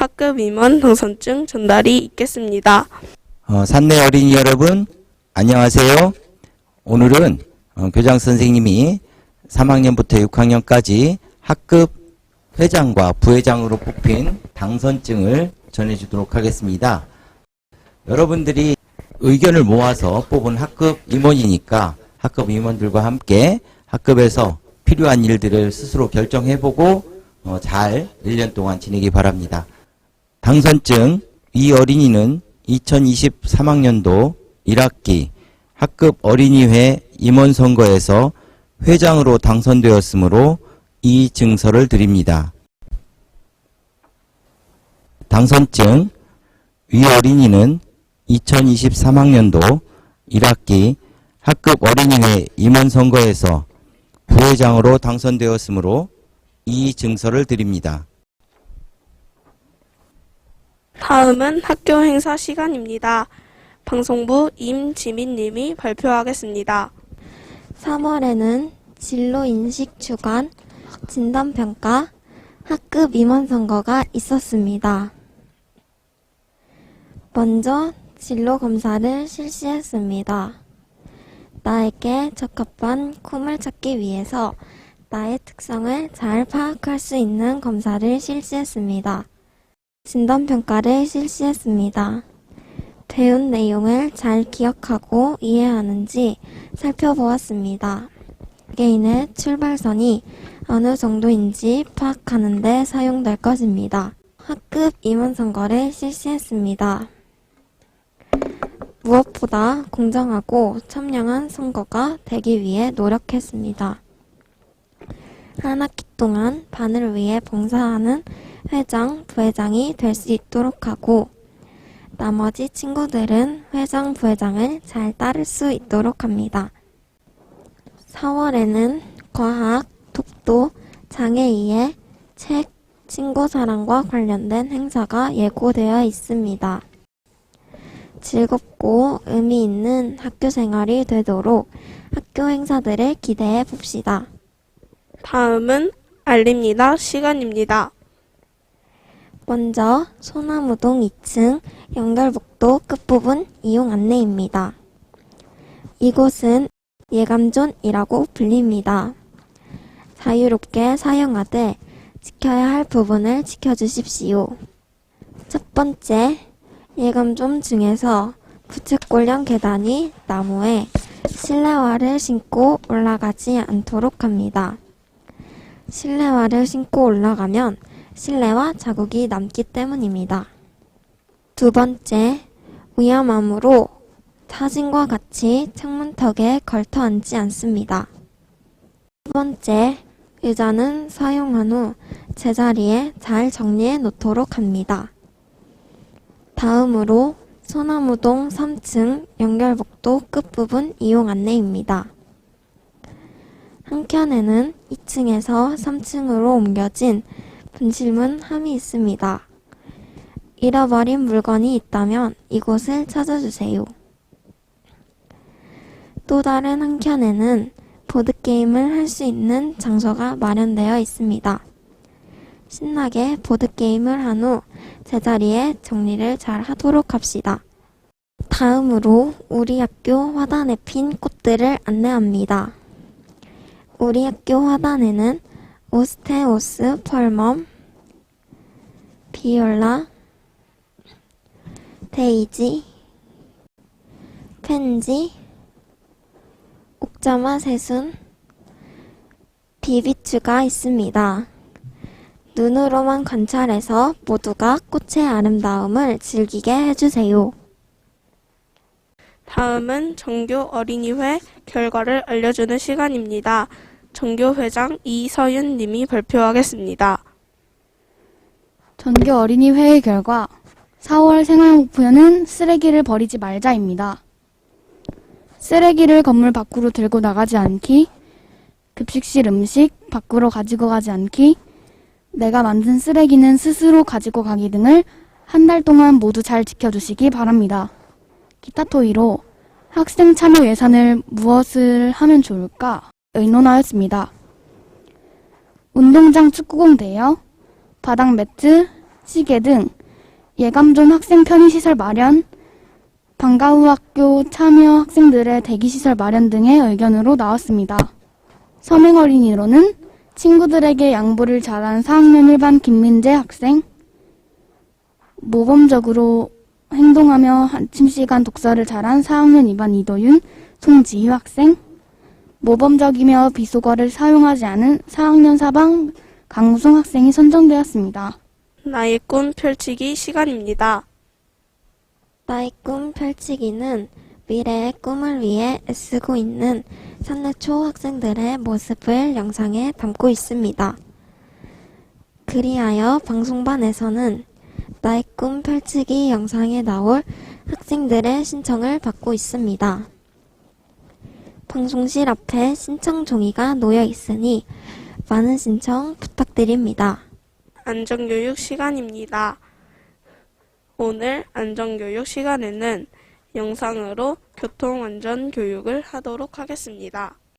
학급 임원 당선증 전달이 있겠습니다. 어, 산내 어린이 여러분, 안녕하세요. 오늘은 어, 교장 선생님이 3학년부터 6학년까지 학급 회장과 부회장으로 뽑힌 당선증을 전해주도록 하겠습니다. 여러분들이 의견을 모아서 뽑은 학급 임원이니까 학급 임원들과 함께 학급에서 필요한 일들을 스스로 결정해보고 어, 잘 1년 동안 지내기 바랍니다. 당선증 이 어린이는 2023학년도 1학기 학급 어린이회 임원 선거에서 회장으로 당선되었으므로 이 증서를 드립니다. 당선증 위 어린이는 2023학년도 1학기 학급 어린이회 임원 선거에서 부회장으로 당선되었으므로 이 증서를 드립니다. 다음은 학교 행사 시간입니다. 방송부 임지민님이 발표하겠습니다. 3월에는 진로 인식 주간, 진단 평가, 학급 임원 선거가 있었습니다. 먼저 진로 검사를 실시했습니다. 나에게 적합한 꿈을 찾기 위해서 나의 특성을 잘 파악할 수 있는 검사를 실시했습니다. 진단평가를 실시했습니다. 배운 내용을 잘 기억하고 이해하는지 살펴보았습니다. 개인의 출발선이 어느 정도인지 파악하는 데 사용될 것입니다. 학급 임원 선거를 실시했습니다. 무엇보다 공정하고 참량한 선거가 되기 위해 노력했습니다. 한 학기 동안 반을 위해 봉사하는 회장, 부회장이 될 수 있도록 하고 나머지 친구들은 회장, 부회장을 잘 따를 수 있도록 합니다. 4월에는 과학, 독도, 장애인의 책, 친구 사랑과 관련된 행사가 예고되어 있습니다. 즐겁고 의미 있는 학교 생활이 되도록 학교 행사들을 기대해 봅시다. 다음은 알립니다. 시간입니다. 먼저 소나무동 2층 연결복도 끝부분 이용 안내입니다. 이곳은 예감존이라고 불립니다. 자유롭게 사용하되 지켜야 할 부분을 지켜주십시오. 첫 번째, 예감존 중에서 부채꼴형 계단이 나무에 실내화를 신고 올라가지 않도록 합니다. 실내화를 신고 올라가면 실내화 자국이 남기 때문입니다. 두 번째, 위험함으로 사진과 같이 창문턱에 걸터 앉지 않습니다. 세 번째, 의자는 사용한 후 제자리에 잘 정리해 놓도록 합니다. 다음으로 소나무동 3층 연결복도 끝부분 이용 안내입니다. 한켠에는 2층에서 3층으로 옮겨진 분실문 함이 있습니다. 잃어버린 물건이 있다면 이곳을 찾아주세요. 또 다른 한켠에는 보드게임을 할 수 있는 장소가 마련되어 있습니다. 신나게 보드게임을 한 후 제자리에 정리를 잘 하도록 합시다. 다음으로 우리 학교 화단에 핀 꽃들을 안내합니다. 우리 학교 화단에는 오스테오스 펄멈, 비올라, 데이지, 펜지, 옥자마 새순, 비비추가 있습니다. 눈으로만 관찰해서 모두가 꽃의 아름다움을 즐기게 해주세요. 다음은 정교 어린이회 결과를 알려주는 시간입니다. 정교 회장 이서윤 님이 발표하겠습니다. 전교 어린이 회의 결과 4월 생활 목표는 쓰레기를 버리지 말자입니다. 쓰레기를 건물 밖으로 들고 나가지 않기, 급식실 음식 밖으로 가지고 가지 않기, 내가 만든 쓰레기는 스스로 가지고 가기 등을 한 달 동안 모두 잘 지켜주시기 바랍니다. 기타 토의로 학생 참여 예산을 무엇을 하면 좋을까 의논하였습니다. 운동장 축구공 대여, 바닥 매트, 시계 등 예감존 학생 편의시설 마련, 방과 후 학교 참여 학생들의 대기시설 마련 등의 의견으로 나왔습니다. 서명 어린이로는 친구들에게 양보를 잘한 4학년 1반 김민재 학생, 모범적으로 행동하며 아침 시간 독서를 잘한 4학년 2반 이도윤, 송지유 학생, 모범적이며 비속어를 사용하지 않은 4학년 4반 강우승 학생이 선정되었습니다. 나의 꿈 펼치기 시간입니다. 나의 꿈 펼치기는 미래의 꿈을 위해 애쓰고 있는 산내초 학생들의 모습을 영상에 담고 있습니다. 그리하여 방송반에서는 나의 꿈 펼치기 영상에 나올 학생들의 신청을 받고 있습니다. 방송실 앞에 신청 종이가 놓여 있으니 많은 신청 부탁드립니다. 안전교육 시간입니다. 오늘 안전교육 시간에는 영상으로 교통안전 교육을 하도록 하겠습니다.